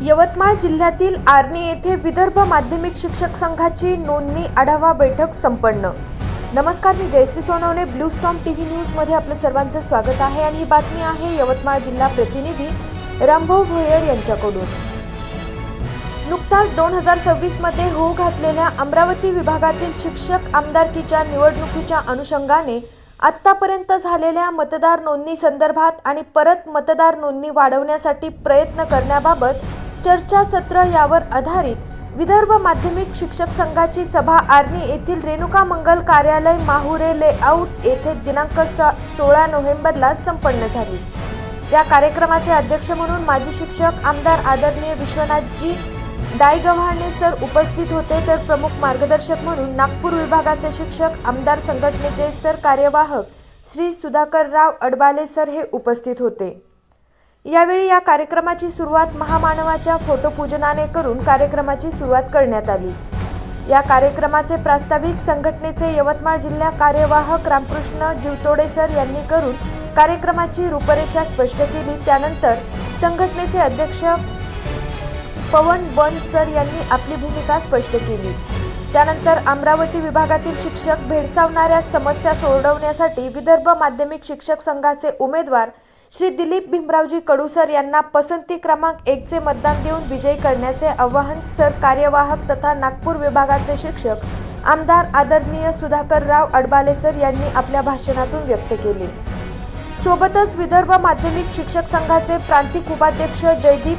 यवतमाळ जिल्ह्यातील आर्णी येथे विदर्भ माध्यमिक शिक्षक संघाची नोंदणी आढावा बैठक संपन्न. नमस्कार मी Jayashree Sonawane blue storm T V न्यूजमध्ये आपलं सर्वांचं स्वागत आहे आणि ही बातमी आहे यवतमाळ जिल्हा प्रतिनिधी रामभाऊ भोयर यांच्याकडून. नुकताच दोन हजार सव्वीसमध्ये होऊ घातलेल्या अमरावती विभागातील शिक्षक आमदारकीच्या निवडणुकीच्या अनुषंगाने आत्तापर्यंत झालेल्या मतदार नोंदणी संदर्भात आणि परत मतदार नोंदणी वाढवण्यासाठी प्रयत्न करण्याबाबत चर्चासत्र यावर आधारित विदर्भ माध्यमिक शिक्षक संघाची सभा आर्णी येथील रेणुका मंगल कार्यालय माहुरे लेआउट येथे दिनांक स सोळा नोव्हेंबरला संपन्न झाली. या कार्यक्रमाचे अध्यक्ष म्हणून माजी शिक्षक आमदार आदरणीय विश्वनाथजी दायगव्हाणे सर उपस्थित होते तर प्रमुख मार्गदर्शक म्हणून नागपूर विभागाचे शिक्षक आमदार संघटनेचे सर कार्यवाहक श्री सुधाकरराव अडबाले सर हे उपस्थित होते. यावेळी या कार्यक्रमाची सुरुवात महामानवाच्या फोटोपूजनाने करून कार्यक्रमाची सुरुवात करण्यात आली. या कार्यक्रमाचे प्रास्ताविक संघटनेचे यवतमाळ जिल्हा कार्यवाहक रामकृष्ण जीवतोडेसर यांनी करून कार्यक्रमाची रूपरेषा स्पष्ट केली. त्यानंतर संघटनेचे अध्यक्ष पवन बंद सर यांनी आपली भूमिका स्पष्ट केली. त्यानंतर अमरावती विभागातील शिक्षक भेडसावणाऱ्या समस्या सोडवण्यासाठी विदर्भ माध्यमिक शिक्षक संघाचे उमेदवार श्री दिलीप भीमरावजी कडूसर यांना पसंती क्रमांक एकचे मतदान देऊन विजयी करण्याचे आवाहन सर कार्यवाहक तथा नागपूर विभागाचे शिक्षक आमदार आदरणीय सुधाकरराव अडबाले सर यांनी आपल्या भाषणातून व्यक्त केले. सोबतच विदर्भ माध्यमिक शिक्षक संघाचे प्रांतिक उपाध्यक्ष जयदीप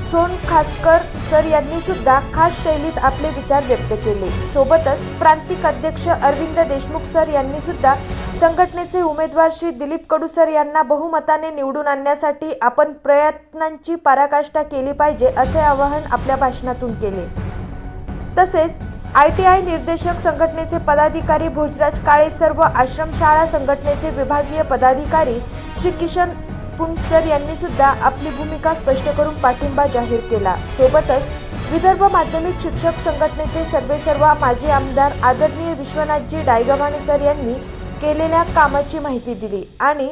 सोन खासकर सर यांनी सुद्धा खास शैलीत आपले विचार व्यक्त केले. सोबतच प्रांतिक अध्यक्ष अरविंद देशमुख सर यांनी सुद्धा संघटनेचे उमेदवार श्री दिलीप कडू सर यांना बहुमताने निवडून आणण्यासाठी आपण प्रयत्नांची पराकाष्ठा केली पाहिजे असे आवाहन आपल्या भाषणातून केले. तसेच आय टी आय निर्देशक संघटनेचे पदाधिकारी भोजराज काळे सर्व आश्रमशाळा संघटनेचे विभागीय पदाधिकारी श्री किशन पुंचर यांनी सुद्धा आपली भूमिका स्पष्ट करून पाठिंबा जाहीर केला. सोबतच विदर्भ माध्यमिक शिक्षक संघटनेचे सर्वेसर्वा माजी आमदार आदरणीय विश्वनाथजी डायगव्हाणे सर यांनी केलेल्या कामाची माहिती दिली आणि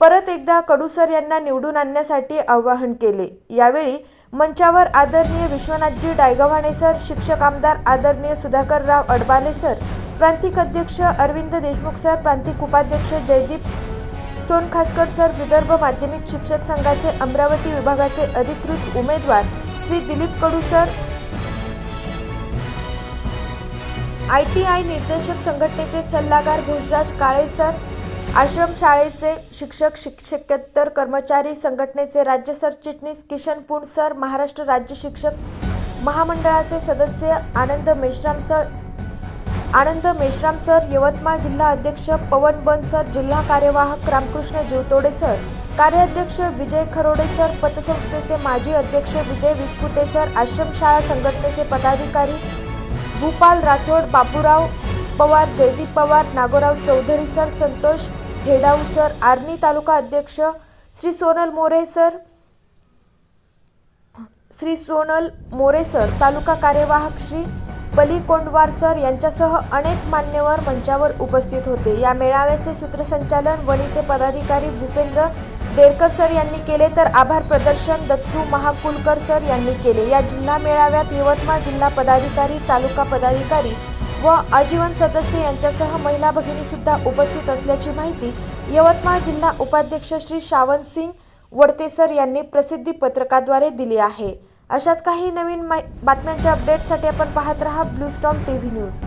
परत एकदा कडू सर यांना निवडून आणण्यासाठी आवाहन केले. यावेळी मंचावर आदरणीय विश्वनाथजी डायगव्हाणे सर शिक्षक आमदार आदरणीय सुधाकरराव अडबाले सर प्रांतिक अध्यक्ष अरविंद देशमुख सर प्रांतिक उपाध्यक्ष जयदीप सोनखासकर सर विदर्भ माध्यमिक शिक्षक संघाचे अमरावती विभागाचे अधिकृत उमेदवार Shri Dilip Kadu sir. I T I निर्देशक संघटनेचे सल्लागार भोजराज काळे सर. आश्रम शाळेचे शिक्षक शिक्षकेतर कर्मचारी संघटनेचे राज्य सरचिटणीस किशन पुण सर. महाराष्ट्र राज्य शिक्षक महामंडळाचे सदस्य आनंद मेश्राम सर. आनंद मेश्राम सर यवतमाळ जिल्हा अध्यक्ष पवन बन सर जिल्हा कार्यवाहक रामकृष्ण जीवतोडे सर कार्याध्यक्ष विजय खरोडे सर पतसंस्थेचे माजी अध्यक्ष विजय विस्पुते सर आश्रमशाळा संघटनेचे पदाधिकारी भूपाल राठोड बापूराव पवार जयदीप पवार नागोराव चौधरी सर संतोष हेडाऊ सर आर्णी तालुका अध्यक्ष श्री सोनल मोरे सर श्री सोनल मोरे सर तालुका कार्यवाहक श्री पली कोंडवार सर यांच्यासह अनेक मान्यवर मंचावर उपस्थित होते. या मेळाव्याचे सूत्रसंचालन वणीचे पदाधिकारी भूपेंद्र देरकर सर यांनी केले तर आभार प्रदर्शन दत्तू महाकुलकर सर यांनी केले. या जिल्हा मेळाव्यात यवतमाळ जिल्हा पदाधिकारी तालुका पदाधिकारी व आजीवन सदस्य यांच्यासह महिला भगिनी सुद्धा उपस्थित असल्याची माहिती यवतमाळ जिल्हा उपाध्यक्ष श्री श्रावण सिंग वडते सर यांनी प्रसिद्धी पत्रकाद्वारे दिली आहे. अशाच काही नवीन बातम्यांच्या अपडेटसाठी आपण पाहत रहा blue storm T V news.